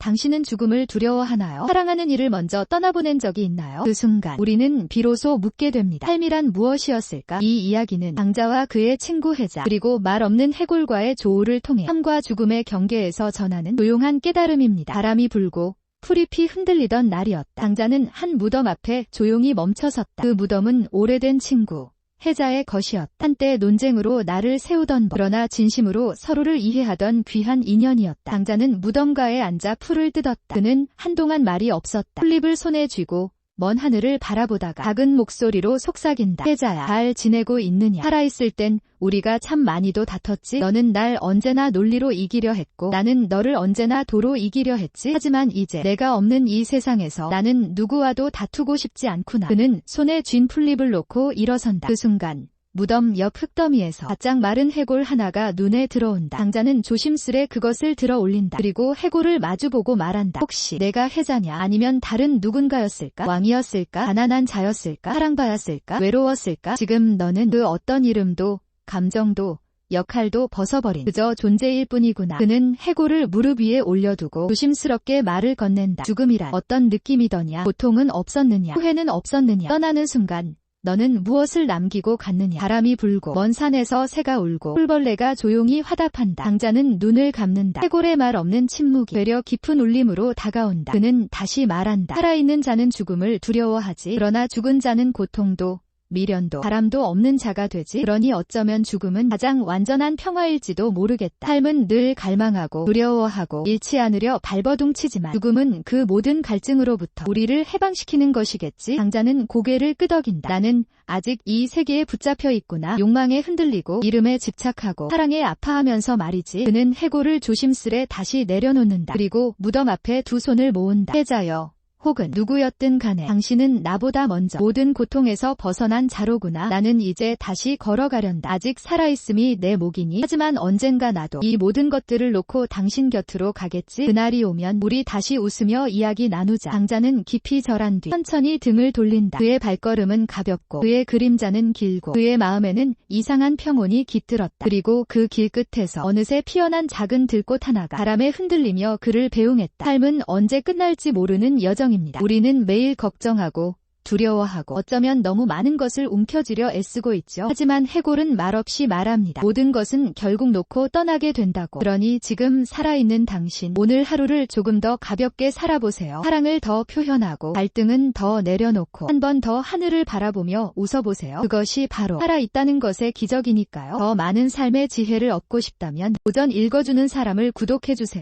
당신은 죽음을 두려워하나요? 사랑하는 이를 먼저 떠나보낸 적이 있나요? 그 순간 우리는 비로소 묻게 됩니다. 삶이란 무엇이었을까? 이 이야기는 강자와 그의 친구 해자 그리고 말 없는 해골과의 조우를 통해 삶과 죽음의 경계에서 전하는 조용한 깨달음입니다. 바람이 불고 풀잎이 흔들리던 날이었다. 강자는 한 무덤 앞에 조용히 멈춰섰다. 그 무덤은 오래된 친구. 해자의 것이었다. 한때 논쟁으로 나를 세우던 법. 그러나 진심으로 서로를 이해하던 귀한 인연이었다. 강자는 무덤가에 앉아 풀을 뜯었다. 그는 한동안 말이 없었다. 풀잎을 손에 쥐고 먼 하늘을 바라보다가 작은 목소리로 속삭인다. 해자야, 잘 지내고 있느냐? 살아있을 땐 우리가 참 많이도 다퉜지. 너는 날 언제나 논리로 이기려 했고 나는 너를 언제나 도로 이기려 했지. 하지만 이제 내가 없는 이 세상에서 나는 누구와도 다투고 싶지 않구나. 그는 손에 쥔 풀잎을 놓고 일어선다. 그 순간 무덤 옆 흙더미에서 바짝 마른 해골 하나가 눈에 들어온다. 강자는 조심스레 그것을 들어 올린다. 그리고 해골을 마주보고 말한다. 혹시 내가 해자냐 아니면 다른 누군가였을까? 왕이었을까? 가난한 자였을까? 사랑받았을까? 외로웠을까? 지금 너는 그 어떤 이름도 감정도 역할도 벗어버린 그저 존재일 뿐이구나. 그는 해골을 무릎 위에 올려두고 조심스럽게 말을 건넨다. 죽음이란 어떤 느낌이더냐? 고통은 없었느냐? 후회는 없었느냐? 떠나는 순간 너는 무엇을 남기고 갔느냐? 바람이 불고 먼 산에서 새가 울고 풀벌레가 조용히 화답한다. 강자는 눈을 감는다. 해골의 말 없는 침묵이 되려 깊은 울림으로 다가온다. 그는 다시 말한다. 살아있는 자는 죽음을 두려워하지. 그러나 죽은 자는 고통도 미련도 바람도 없는 자가 되지. 그러니 어쩌면 죽음은 가장 완전한 평화일지도 모르겠다. 삶은 늘 갈망하고 두려워하고 잃지 않으려 발버둥치지만 죽음은 그 모든 갈증으로부터 우리를 해방시키는 것이겠지. 강자는 고개를 끄덕인다. 나는 아직 이 세계에 붙잡혀 있구나. 욕망에 흔들리고 이름에 집착하고 사랑에 아파하면서 말이지. 그는 해골을 조심스레 다시 내려놓는다. 그리고 무덤 앞에 두 손을 모은다. 해자여. 혹은 누구였든 간에 당신은 나보다 먼저 모든 고통에서 벗어난 자로구나. 나는 이제 다시 걸어가련다. 아직 살아있음이 내 목이니. 하지만 언젠가 나도 이 모든 것들을 놓고 당신 곁으로 가겠지. 그날이 오면 우리 다시 웃으며 이야기 나누자. 강자는 깊이 절한 뒤 천천히 등을 돌린다. 그의 발걸음은 가볍고 그의 그림자는 길고 그의 마음에는 이상한 평온이 깃들었다. 그리고 그 길 끝에서 어느새 피어난 작은 들꽃 하나가 바람에 흔들리며 그를 배웅했다. 삶은 언제 끝날지 모르는 여정 입니다. 우리는 매일 걱정하고 두려워하고 어쩌면 너무 많은 것을 움켜쥐려 애쓰고 있죠. 하지만 해골은 말없이 말합니다. 모든 것은 결국 놓고 떠나게 된다고. 그러니 지금 살아있는 당신 오늘 하루를 조금 더 가볍게 살아보세요. 사랑을 더 표현하고 갈등은 더 내려놓고 한 번 더 하늘을 바라보며 웃어보세요. 그것이 바로 살아있다는 것의 기적이니까요. 더 많은 삶의 지혜를 얻고 싶다면 오전 읽어주는 사람을 구독해주세요.